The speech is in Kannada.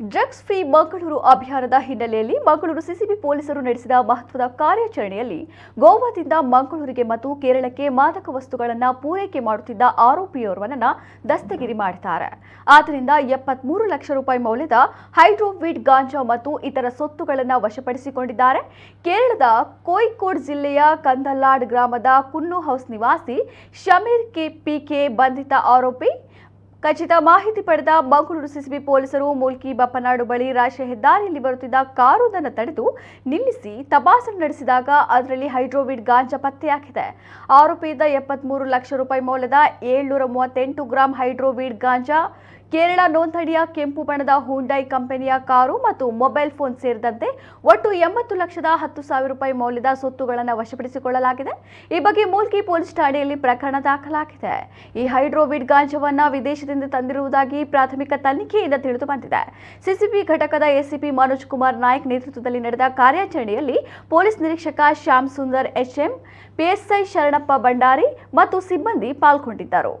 ಡ್ರಗ್ಸ್ ಫ್ರೀ ಮಂಗಳೂರು ಅಭಿಯಾನದ ಹಿನ್ನೆಲೆಯಲ್ಲಿ ಮಂಗಳೂರು ಸಿಸಿಬಿ ಪೊಲೀಸರು ನಡೆಸಿದ ಮಹತ್ವದ ಕಾರ್ಯಾಚರಣೆಯಲ್ಲಿ ಗೋವಾದಿಂದ ಮಂಗಳೂರಿಗೆ ಮತ್ತು ಕೇರಳಕ್ಕೆ ಮಾದಕ ವಸ್ತುಗಳನ್ನು ಪೂರೈಕೆ ಮಾಡುತ್ತಿದ್ದ ಆರೋಪಿಯೋರ್ವನನ್ನ ದಸ್ತಗಿರಿ ಮಾಡಿದ್ದಾರೆ. ಆದ್ದರಿಂದ ಎಪ್ಪತ್ಮೂರು ಲಕ್ಷ ರೂಪಾಯಿ ಮೌಲ್ಯದ ಹೈಡ್ರೋವಿಡ್ ಗಾಂಜಾ ಮತ್ತು ಇತರ ಸೊತ್ತುಗಳನ್ನು ವಶಪಡಿಸಿಕೊಂಡಿದ್ದಾರೆ. ಕೇರಳದ ಕೋಯಿಕೋಡ್ ಜಿಲ್ಲೆಯ ಕಂದಲ್ಲಾಡ್ ಗ್ರಾಮದ ಕುನ್ನು ಹೌಸ್ ನಿವಾಸಿ ಶಮೀರ್ ಕೆ ಪಿಕೆ ಬಂಧಿತ ಆರೋಪಿ ಖಚಿತ ಮಾಹಿತಿ ಪಡೆದ ಮಂಗಳೂರು ಸಿಸಿಬಿ ಪೊಲೀಸರು ಮೂಲ್ಕಿ ಬಪ್ಪನಾಡು ಬಳಿ ರಾಷ್ಟ್ರೀಯ ಹೆದ್ದಾರಿಯಲ್ಲಿ ಬರುತ್ತಿದ್ದ ಕಾರೊಂದನ್ನು ತಡೆದು ನಿಲ್ಲಿಸಿ ತಪಾಸಣೆ ನಡೆಸಿದಾಗ ಅದರಲ್ಲಿ ಹೈಡ್ರೋವಿಡ್ ಗಾಂಜಾ ಪತ್ತೆಯಾಗಿದೆ. ಆರೋಪಿಯಿಂದ ಎಪ್ಪತ್ಮೂರು ಲಕ್ಷ ರೂಪಾಯಿ ಮೌಲ್ಯದ ಏಳ್ನೂರ ಮೂವತ್ತೆಂಟು ಗ್ರಾಂ ಹೈಡ್ರೋವಿಡ್ ಗಾಂಜಾ ಕೇರಳ ನೋಂದಣಿಯ ಕೆಂಪು ಬಣ್ಣದ ಹುಂಡೈ ಕಂಪನಿಯ ಕಾರು ಮತ್ತು ಮೊಬೈಲ್ ಫೋನ್ ಸೇರಿದಂತೆ ಒಟ್ಟು ಎಂಬತ್ತು ಲಕ್ಷದ ಹತ್ತು ಸಾವಿರ ರೂಪಾಯಿ ಮೌಲ್ಯದ ಸೊತ್ತುಗಳನ್ನು ವಶಪಡಿಸಿಕೊಳ್ಳಲಾಗಿದೆ. ಈ ಬಗ್ಗೆ ಮೂಲ್ಕಿ ಪೊಲೀಸ್ ಠಾಣೆಯಲ್ಲಿ ಪ್ರಕರಣ ದಾಖಲಾಗಿದೆ. ಈ ಹೈಡ್ರೋವಿಡ್ ಗಾಂಜವನ್ನು ವಿದೇಶದಿಂದ ತಂದಿರುವುದಾಗಿ ಪ್ರಾಥಮಿಕ ತನಿಖೆಯಿಂದ ತಿಳಿದು ಬಂದಿದೆ. ಸಿಸಿಬಿ ಘಟಕದ ಎಸಿಪಿ ಮನೋಜ್ ಕುಮಾರ್ ನಾಯಕ್ ನೇತೃತ್ವದಲ್ಲಿ ನಡೆದ ಕಾರ್ಯಾಚರಣೆಯಲ್ಲಿ ಪೊಲೀಸ್ ನಿರೀಕ್ಷಕ ಶ್ಯಾಮ್ ಸುಂದರ್ ಎಚ್ಎಂ ಪಿಎಸ್ಐ ಶರಣಪ್ಪ ಭಂಡಾರಿ ಮತ್ತು ಸಿಬ್ಬಂದಿ ಪಾಲ್ಗೊಂಡಿದ್ದರು.